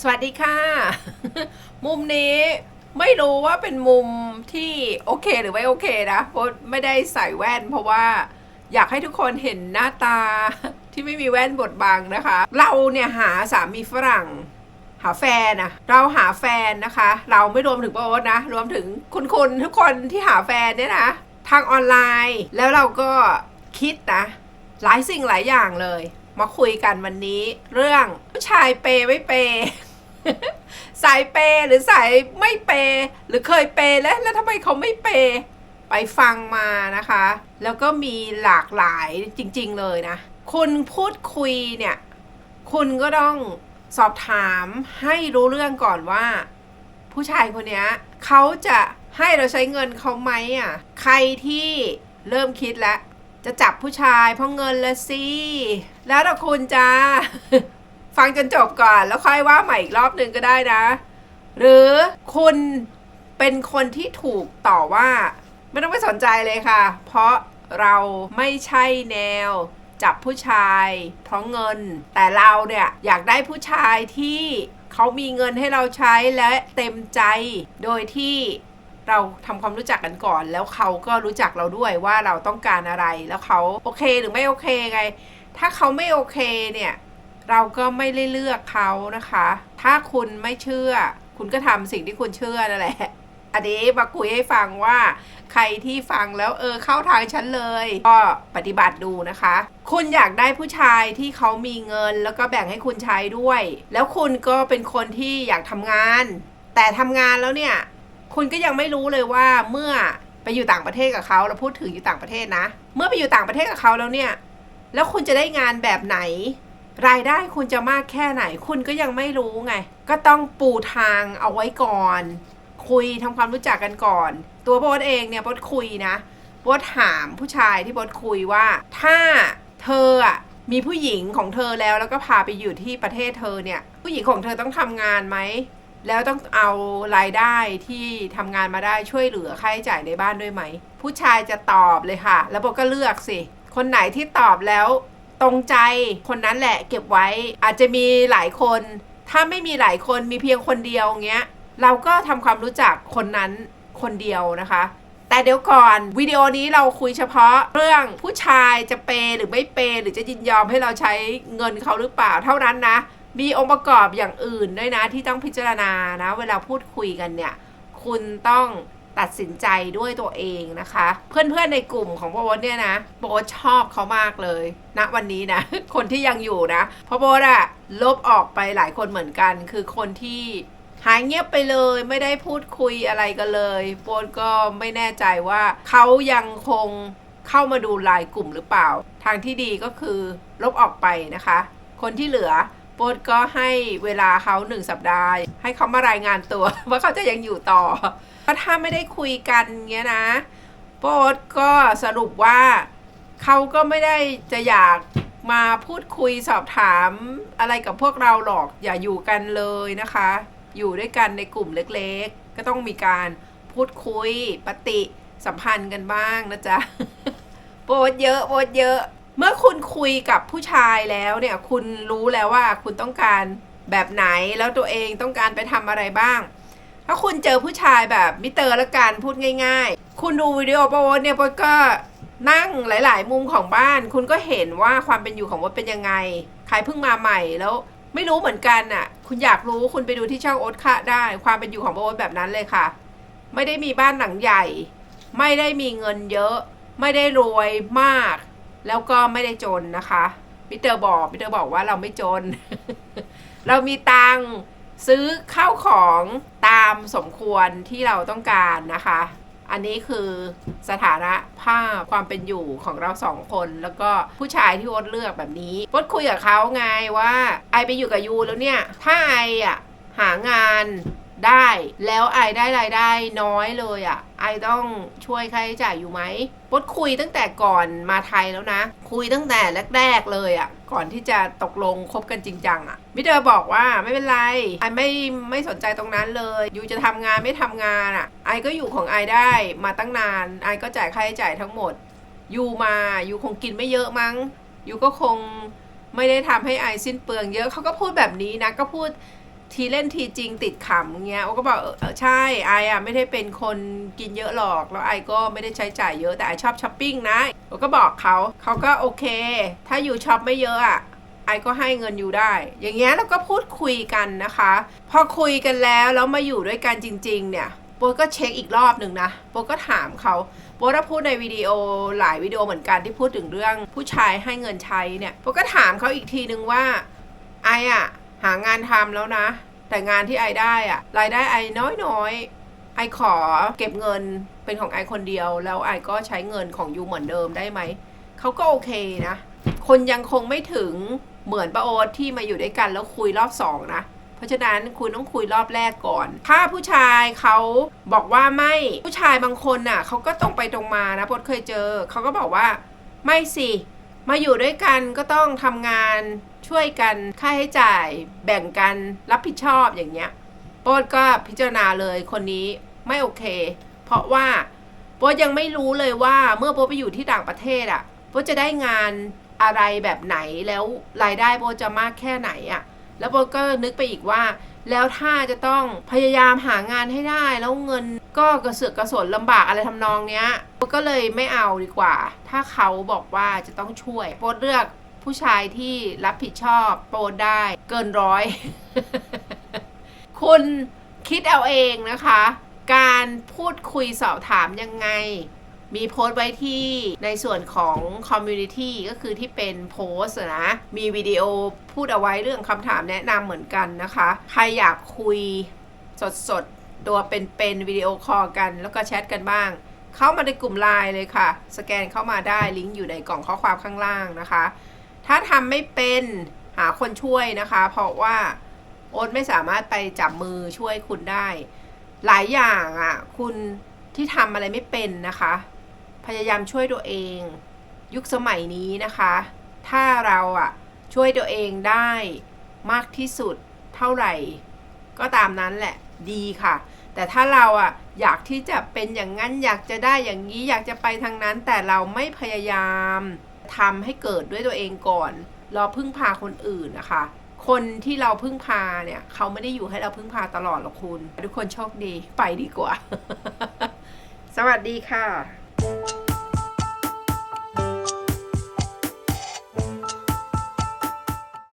สวัสดีค่ะ มุมนี้ไม่รู้ว่าเป็นมุมที่โอเคหรือไม่โอเคนะเพราะไม่ได้ใส่แว่น เพราะว่าอยากให้ทุกคนเห็นหน้าตาที่ไม่มีแว่นบดบังนะคะ เราเนี่ยหาสามีฝรั่ง หาแฟนนะเราหาแฟนนะคะ เราไม่รวมถึงโบ๊ทนะ รวมถึงคุณคุณทุกคนที่หาแฟนเนี่ยนะทางออนไลน์แล้วเราก็คิดนะ หลายสิ่งหลายอย่างเลย มาคุยกันวันนี้ เรื่องผู้ชายเปย์ไม่เปย์ สายเปย์หรือสายไม่เปย์หรือเคยเปย์แล้วแล้วทำไมเขาไม่เปย์ไปฟังมานะคะ แล้วก็มีหลากหลายจริง ๆ เลยนะ คุณพูดคุยเนี่ย คุณก็ต้องสอบถามให้รู้เรื่องก่อนว่า ผู้ชายคนนี้เขาจะให้เราใช้เงินเขาไหมอะ ใครที่เริ่มคิดแล้ว จะจับผู้ชายเพราะเงินละสิ แล้วแต่คุณจ้า ฟังจนจบก่อน แล้วค่อยว่าใหม่อีกรอบหนึ่งก็ได้นะ หรือคุณเป็นคนที่ถูกต่อว่า ไม่ต้องไปสนใจเลยค่ะ เพราะเราไม่ใช่แนวจับผู้ชายเพราะเงิน แต่เราเนี่ยอยากได้ผู้ชายที่เขามีเงินให้เราใช้และเต็มใจ โดยที่เราทำความรู้จักกันก่อน แล้วเขาก็รู้จักเราด้วยว่าเราต้องการอะไร แล้วเขาโอเคหรือไม่โอเคไง ถ้าเขาไม่โอเคเนี่ย เราก็ไม่ได้เลือกเขานะคะ ถ้าคุณไม่เชื่อ คุณก็ทำสิ่งที่คุณเชื่อนั่นแหละ อันนี้มาคุยให้ฟังว่า ใครที่ฟังแล้วเออเข้าทางฉันเลย ก็ปฏิบัติดูนะคะ คุณอยากได้ผู้ชายที่เขามีเงิน แล้วก็แบ่งให้คุณใช้ด้วย แล้วคุณก็เป็นคนที่อยากทำงาน แต่ทำงานแล้วเนี่ย คุณก็ยังไม่รู้เลยว่าเมื่อไปอยู่ต่างประเทศกับเขาเราพูดถึงอยู่ต่างประเทศนะ เมื่อไปอยู่ต่างประเทศกับเขาแล้วเนี่ย แล้วคุณจะได้งานแบบไหน รายได้คุณจะมากแค่ไหน คุณก็ยังไม่รู้ไง ก็ต้องปูทางเอาไว้ก่อน คุยทำความรู้จักกันก่อน ตัวโบทเองเนี่ยโบทคุยนะโบทถามผู้ชายที่โบทคุยว่า ถ้าเธอมีผู้หญิงของเธอแล้วแล้วก็พาไปอยู่ที่ประเทศเธอเนี่ย ผู้หญิงของเธอต้องทำงานไหมแล้วต้องเอารายได้ที่ทำงานมาได้ช่วยเหลือค่าใช้จ่ายในบ้านด้วยไหม ผู้ชายจะตอบเลยค่ะ แล้วโบก็เลือกสิ คนไหนที่ตอบแล้ว ตรงใจคนนั้นแหละเก็บไว้อาจจะมีหลายคน ถ้าไม่มีหลายคนมีเพียงคนเดียวเงี้ยเราก็ทำความรู้จักคนนั้นคนเดียวนะคะ แต่เดี๋ยวก่อนวิดีโอนี้เราคุยเฉพาะเรื่องผู้ชายจะเปย์หรือไม่เปย์หรือจะยินยอมให้เราใช้เงินเขาหรือเปล่าเท่านั้นนะ มีองค์ประกอบอย่างอื่นด้วยนะที่ต้องพิจารณานะ เวลาพูดคุยกันเนี่ย คุณต้อง ตัดสินใจด้วยตัวเองนะคะ เพื่อนๆในกลุ่มของโบ๊ทเนี่ยนะโบ๊ทชอบเขามากเลยณนะวันนี้นะ คนที่ยังอยู่นะ เพราะโบทอะลบออกไปหลายคนเหมือนกัน คือคนที่หายเงียบไปเลยไม่ได้พูดคุยอะไรกันเลยโบทก็ไม่แน่ใจว่าเขายังคงเข้ามาดูไลายกลุ่มหรือเปล่า ทางที่ดีก็คือลบออกไปนะคะ คนที่เหลือ โบทก็ให้เวลาเขาหนึ่งสัปดาห์ ให้เขามารายงานตัว ว่าเขาจะยังอยู่ต่อก็ถ้าไม่ได้คุยกันเงี้ยนะโบทก็สรุปว่าเขาก็ไม่ได้จะอยากมาพูดคุยสอบถามอะไรกับพวกเราหรอกอย่าอยู่กันเลยนะคะ อยู่ด้วยกันในกลุ่มเล็กๆ ก็ต้องมีการพูดคุยปฏิสัมพันธ์กันบ้างนะจ๊ะโบทเยอะโบทเยอะ เมื่อคุณคุยกับผู้ชายแล้วเนี่ย คุณรู้แล้วว่าคุณต้องการแบบไหนแล้วตัวเองต้องการไปทำอะไรบ้าง ถ้าคุณเจอผู้ชายแบบมิเตอร์ละกันพูดง่าย ๆ คุณดูวิดีโอโปรเนี่ยโปรก็นั่งหลาย ๆ มุมของบ้าน คุณก็เห็นว่าความเป็นอยู่ของว่าเป็นยังไง ใครเพิ่งมาใหม่แล้วไม่รู้เหมือนกันน่ะ คุณอยากรู้คุณไปดูที่ช่องโอ๊ตค่ะได้ ความเป็นอยู่ของโอ๊ตแบบนั้นเลยค่ะ ไม่ได้มีบ้านหลังใหญ่ ไม่ได้มีเงินเยอะ ไม่ได้รวยมาก แล้วก็ไม่ได้จนนะคะมิเตอร์บอกมิเตอร์บอกว่าเราไม่จน เรามีตังค์ซื้อข้าวของตามสมควรที่เราต้องการนะคะ อันนี้คือสถานะภาพความเป็นอยู่ของเราสองคน แล้วก็ผู้ชายที่โอ๊ตเลือกแบบนี้โอ๊ตคุยกับเขาไงว่าไอไปอยู่กับยูแล้วเนี่ย ถ้าไออะหางาน ได้ แล้วไอได้รายได้น้อยเลยอะ่ะไอต้องช่วยค่าใช้จ่ายอยู่ไหมปดคุยตั้งแต่ก่อนมาไทยแล้วนะ คุยตั้งแต่แรกๆเลยอะ่ะ ก่อนที่จะตกลงคบกันจริงจังอะ่ะมิเดอร์บอกว่าไม่เป็นไรไอไม่ไม่สนใจตรงนั้นเลยยูจะทำงานไม่ทำงานอะ่ะไอก็อยู่ของไอได้มาตั้งนานไอก็จ่ายค่าใช้จ่ายทั้งหมดยูมายูคงกินไม่เยอะมั้งยูก็คงไม่ได้ทำให้ไอสิ้นเปลืองเยอะเขาก็พูดแบบนี้นะก็พูด ทีเล่นทีจริงติดขำเงี้ยโอก็บอกเออใช่ไออะไม่ได้เป็นคนกินเยอะหรอก แล้วไอก็ไม่ได้ใช้จ่ายเยอะแต่ไอชอบช้อปปิ้งนะโอก็บอกเขาเขาก็โอเค ถ้าอยู่ช็อปไม่เยอะอะไอก็ให้เงินอยู่ได้ อย่างเงี้ยเราก็พูดคุยกันนะคะ พอคุยกันแล้วแล้วมาอยู่ด้วยกันจริง ๆ เนี่ยโบก็เช็คอีกรอบหนึ่งนะโบก็ถามเขาโบได้พูดในวิดีโอหลายวิดีโอเหมือนกันที่พูดถึงเรื่องผู้ชายให้เงินใช้เนี่ยโบก็ถามเขาอีกทีนึงว่าไออะ หางานทำแล้วนะ แต่งานที่ไอได้อะรายได้ไอน้อยๆไอขอเก็บเงินเป็นของไอคนเดียว แล้วไอก็ใช้เงินของยูเหมือนเดิมได้ไหมเขาก็โอเคนะ คนยังคงไม่ถึงเหมือนป้าโอ๊ตที่มาอยู่ด้วยกันแล้วคุยรอบสองนะเพราะฉะนั้นคุณต้องคุยรอบแรกก่อน ถ้าผู้ชายเขาบอกว่าไม่ ผู้ชายบางคนน่ะเขาก็ตรงไปตรงมานะพดเคยเจอ เขาก็บอกว่า ไม่สิ มาอยู่ด้วยกันก็ต้องทำงาน ช่วยกันค่าใช้จ่าย แบ่งกันรับผิดชอบอย่างเงี้ยโป๊ดก็พิจารณาเลยคนนี้ไม่โอเค เพราะว่าโป๊ดยังไม่รู้เลยว่าเมื่อโป๊ดไปอยู่ที่ต่างประเทศอะ่ะโป๊ดจะได้งานอะไรแบบไหนแล้วรายได้โป๊ดจะมากแค่ไหนอะ่ะ แล้วโป๊ดก็นึกไปอีกว่า แล้วถ้าจะต้องพยายามหางานให้ได้แล้วเงินก็กระเสือกกระสนลำบากอะไรทำนองเนี้ยโป๊ดก็เลยไม่เอาดีกว่า ถ้าเขาบอกว่าจะต้องช่วยโป๊ดเลือก ผู้ชายที่รับผิดชอบโป๊ดได้เกินร้อย คุณคิดเอาเองนะคะ การพูดคุยสอบถามยังไง มีโพสต์ไว้ที่ในส่วนของคอมมูนิตี้ก็คือที่เป็นโพสต์นะ มีวิดีโอพูดเอาไว้เรื่องคำถามแนะนำเหมือนกันนะคะ ใครอยากคุยสดๆ ตัวเป็นๆวิดีโอคอลกัน แล้วก็แชทกันบ้างเข้ามาในกลุ่มไลน์เลยค่ะ สแกนเข้ามาได้ลิงก์อยู่ในกล่องข้อความข้างล่างนะคะ ถ้าทำไม่เป็นหาคนช่วยนะคะ เพราะว่าโอ๊ตไม่สามารถไปจับมือช่วยคุณได้ หลายอย่างอะ คุณที่ทำอะไรไม่เป็นนะคะ พยายามช่วยตัวเอง ยุคสมัยนี้นะคะ ถ้าเราอะช่วยตัวเองได้มากที่สุดเท่าไหร่ ก็ตามนั้นแหละดีค่ะ แต่ถ้าเราอะอยากที่จะเป็นอย่างนั้นอยากจะได้อย่างนี้อยากจะไปทางนั้น แต่เราไม่พยายาม ทำให้เกิดด้วยตัวเองก่อนรอพึ่งพาคนอื่นนะคะ คนที่เราพึ่งพาเนี่ย เขาไม่ได้อยู่ให้เราพึ่งพาตลอดหรอกคุณ ทุกคนโชคดีไปดีกว่า สวัสดีค่ะ